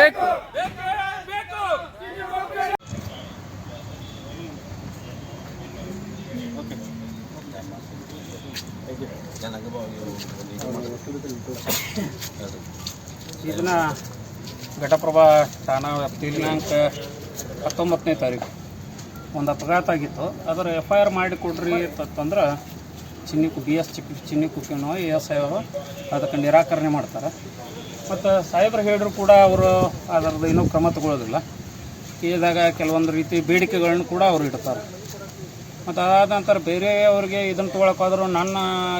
ಬೇಕು. ಇದನ್ನ ಘಟಪ್ರಭಾ ಠಾಣಾ ವ್ಯಾಪ್ತಿ ದಿನಾಂಕ ಹತ್ತೊಂಬತ್ತನೇ ತಾರೀಕು. ಒಂದು ಅಪಘಾತ ಆಗಿತ್ತು. ಅದರ ಎಫ್ ಐ ಆರ್ ಮಾಡಿ ಕೊಡ್ರಿ ಅಂತಂದ್ರೆ ಚಿನ್ನಿಕು ಬಿ ಎಸ್ ಚಿಕ್ಕ ಚಿನ್ನಿ ಕುಕ್ಕಿನೋ ಎ ಎಸ್ ಐ ಅವರು ಅದಕ್ಕೆ ನಿರಾಕರಣೆ ಮಾಡ್ತಾರೆ. ಮತ್ತು ಸಾಹೇಬ್ರು ಹೇಳಿದ್ರು ಕೂಡ ಅವರು ಅದರದ್ದು ಇನ್ನೂ ಕ್ರಮ ತಗೊಳ್ಳೋದಿಲ್ಲ ಇದಾಗ ಕೆಲವೊಂದು ರೀತಿ ಬೇಡಿಕೆಗಳನ್ನು ಕೂಡ ಅವರು ಇಡ್ತಾರೆ. ಮತ್ತು ಅದಾದ ನಂತರ ಬೇರೆಯವ್ರಿಗೆ ಇದನ್ನು ತೊಗೊಳಕ್ಕಾದ್ರೂ ನನ್ನ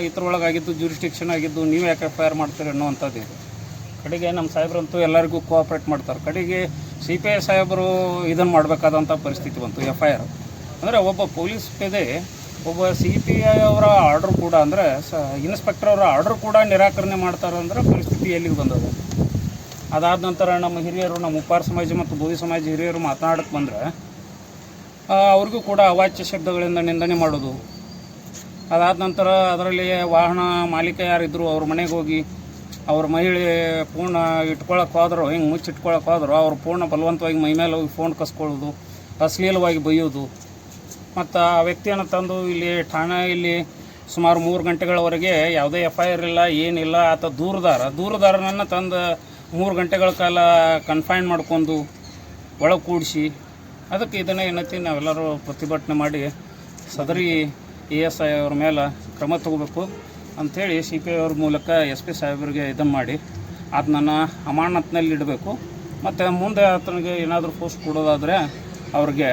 ಇದ್ರೊಳಗಾಗಿದ್ದು ಜೂರಿಸ್ಟಿಕ್ಷನ್ ಆಗಿದ್ದು ನೀವು ಯಾಕೆ ಎಫ್ ಐ ಆರ್ ಮಾಡ್ತೀರಿ ಅನ್ನುವಂಥದ್ದು. ಇದೆ ಕಡೆಗೆ ನಮ್ಮ ಸಾಹೇಬ್ರಂತೂ ಎಲ್ಲರಿಗೂ ಕೋಆಪ್ರೇಟ್ ಮಾಡ್ತಾರೆ. ಕಡೆಗೆ ಸಿ ಪಿ ಐ ಸಾಹೇಬರು ಇದನ್ನು ಮಾಡಬೇಕಾದಂಥ ಪರಿಸ್ಥಿತಿ ಬಂತು ಎಫ್ ಐ ಆರ್ ಅಂದರೆ ಒಬ್ಬ ಪೊಲೀಸ್ ಪೇದೆ ಒಬ್ಬ ಸಿ ಪಿ ಐ ಅವರ ಆರ್ಡ್ರ್ ಕೂಡ ಅಂದರೆ ಸ ಇನ್ಸ್ಪೆಕ್ಟರ್ ಅವರ ಆರ್ಡ್ರ್ ಕೂಡ ನಿರಾಕರಣೆ ಮಾಡ್ತಾರೆ ಅಂದ್ರೆ ಪರಿಸ್ಥಿತಿ ಎಲ್ಲಿಗೆ ಬಂದದ? ಅದಾದ ನಂತರ ನಮ್ಮ ಹಿರಿಯರು, ನಮ್ಮ ಉಪ್ಪಾರ ಸಮಾಜ ಮತ್ತು ಬೋಧಿ ಸಮಾಜ ಹಿರಿಯರು ಮಾತನಾಡಕ್ಕೆ ಬಂದರೆ ಅವ್ರಿಗೂ ಕೂಡ ಅವಾಚ್ಯ ಶಬ್ದಗಳಿಂದ ನಿಂದನೆ ಮಾಡೋದು. ಅದಾದ ನಂತರ ಅದರಲ್ಲಿ ವಾಹನ ಮಾಲೀಕ ಯಾರಿದ್ದರು ಅವ್ರ ಮನೆಗೆ ಹೋಗಿ ಅವ್ರ ಮಹಿಳೆ ಪೂರ್ಣ ಇಟ್ಕೊಳಕ್ಕೆ ಹೋದ್ರು, ಹಿಂಗೆ ಮುಚ್ಚಿಟ್ಕೊಳಕ್ಕೆ ಹೋದ್ರು, ಅವ್ರು ಪೂರ್ಣ ಬಲವಂತವಾಗಿ ಮೈ ಮೇಲೆ ಹೋಗಿ ಫೋನ್ ಕಸ್ಕೊಳ್ಳೋದು, ಅಶ್ಲೀಲವಾಗಿ ಬೈಯೋದು. ಮತ್ತು ಆ ವ್ಯಕ್ತಿಯನ್ನು ತಂದು ಇಲ್ಲಿ ಠಾಣೆ ಇಲ್ಲಿ ಸುಮಾರು ಮೂರು ಗಂಟೆಗಳವರೆಗೆ ಯಾವುದೇ ಎಫ್ ಐ ಆರ್ ಇಲ್ಲ ಏನಿಲ್ಲ ಆತ ದೂರದಾರ. ದೂರದಾರನನ್ನು ತಂದು ಮೂರು ಗಂಟೆಗಳ ಕಾಲ ಕನ್ಫೈನ್ ಮಾಡ್ಕೊಂಡು ಒಳಗೆ ಕೂಡಿಸಿ ಅದಕ್ಕೆ ಇದನ್ನು ಏನೈತಿ ನಾವೆಲ್ಲರೂ ಪ್ರತಿಭಟನೆ ಮಾಡಿ ಸದರಿ ಎ ಎಸ್ ಐ ಅವ್ರ ಮೇಲೆ ಕ್ರಮ ತಗೋಬೇಕು ಅಂಥೇಳಿ ಸಿ ಪಿ ಐ ಅವ್ರ ಮೂಲಕ ಎಸ್ ಪಿ ಸಾಹೇಬರಿಗೆ ಇದನ್ನು ಮಾಡಿ ಅದನ್ನು ಅಮಾನತ್ನಲ್ಲಿ ಇಡಬೇಕು ಮತ್ತು ಮುಂದೆ ಆತನಿಗೆ ಏನಾದರೂ ಪೋಸ್ಟ್ ಕೊಡೋದಾದರೆ ಅವ್ರಿಗೆ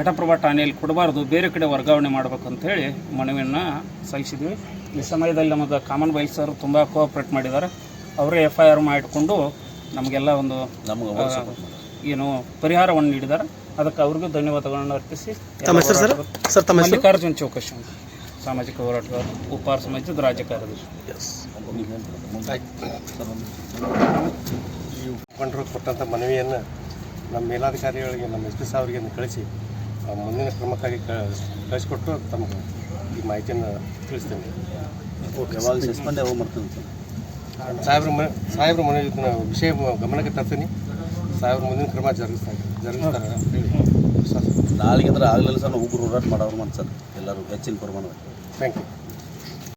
ಘಟಪ್ರಭಾ ಠಾಣೆಯಲ್ಲಿ ಕೊಡಬಾರ್ದು ಬೇರೆ ಕಡೆ ವರ್ಗಾವಣೆ ಮಾಡ್ಬೇಕು ಅಂಥೇಳಿ ಮನವಿಯನ್ನು ಸಲ್ಲಿಸಿದ್ವಿ. ಈ ಸಮಯದಲ್ಲಿ ನಮ್ಮದು ಕಾಮನ್ ಸರ್ ತುಂಬ ಕೋಆಪ್ರೇಟ್ ಮಾಡಿದ್ದಾರೆ. ಅವರೇ ಎಫ್ ಐ ಆರ್ ಮಾಡಿಕೊಂಡು ನಮಗೆಲ್ಲ ಒಂದು ಏನು ಪರಿಹಾರವನ್ನು ನೀಡಿದ್ದಾರೆ. ಅದಕ್ಕೆ ಅವ್ರಿಗೂ ಧನ್ಯವಾದಗಳನ್ನು ಅರ್ಪಿಸಿ. ಎಲ್ಲ ಸರ್? ತಮ್ಮ ಮಲ್ಲಿಕಾರ್ಜುನ್ ಚೌಕಶ್ ಸಾಮಾಜಿಕ ಹೋರಾಟಗಾರ ಉಪಹಾರ ಸಮಾಜದ ರಾಜ್ಯ ಕಾರ್ಯದರ್ಶಿ. ಈ ಮುಖಂಡರು ಕೊಟ್ಟಂಥ ಮನವಿಯನ್ನು ನಮ್ಮ ಮೇಲಾಧಿಕಾರಿಗಳಿಗೆ ನಮ್ಮ ಎಸ್ ಪಿ ಸಾಹೇಬರಿಗೆ ಕಳಿಸಿ. ಮುಂದಿನ ಕ್ರಮಕ್ಕಾಗಿ ಕಳಿಸ್ಕೊಟ್ಟು ತಮಗೆ ಈ ಮಾಹಿತಿಯನ್ನು ತಿಳಿಸ್ತೇನೆ. ಯಾವಾಗ ಸಸ್ಪೆಂಡ್ ಯಾವಾಗ ಮಾಡ್ತೀನಿ ಸರ್ ಸಾಹೇಬ್ರ ಮನೆ ಸಾಹೇಬ್ರ ಮನೆ ಇದನ್ನ ವಿಷಯ ಗಮನಕ್ಕೆ ತರ್ತೀನಿ. ಸಾಹೇಬ್ರ ಮುಂದಿನ ಕ್ರಮ ಜರುಗಿಸ್ತಾರೆ. ಜರುಗಿಸ್ತಾರೆ ಹೇಳಿ. ನಾಳೆಗೆ ಅಂದ್ರೆ ಆಗಲಿಲ್ಲ ಸರ್ ನಾವು ಉಗ್ರು ಹೋರಾಟ ಮಾಡೋರು ಮನ್ಸರ್ ಸರ್ ಎಲ್ಲರೂ ಹೆಚ್ಚಿನ ಪ್ರಮಾಣದಲ್ಲಿ. Thank you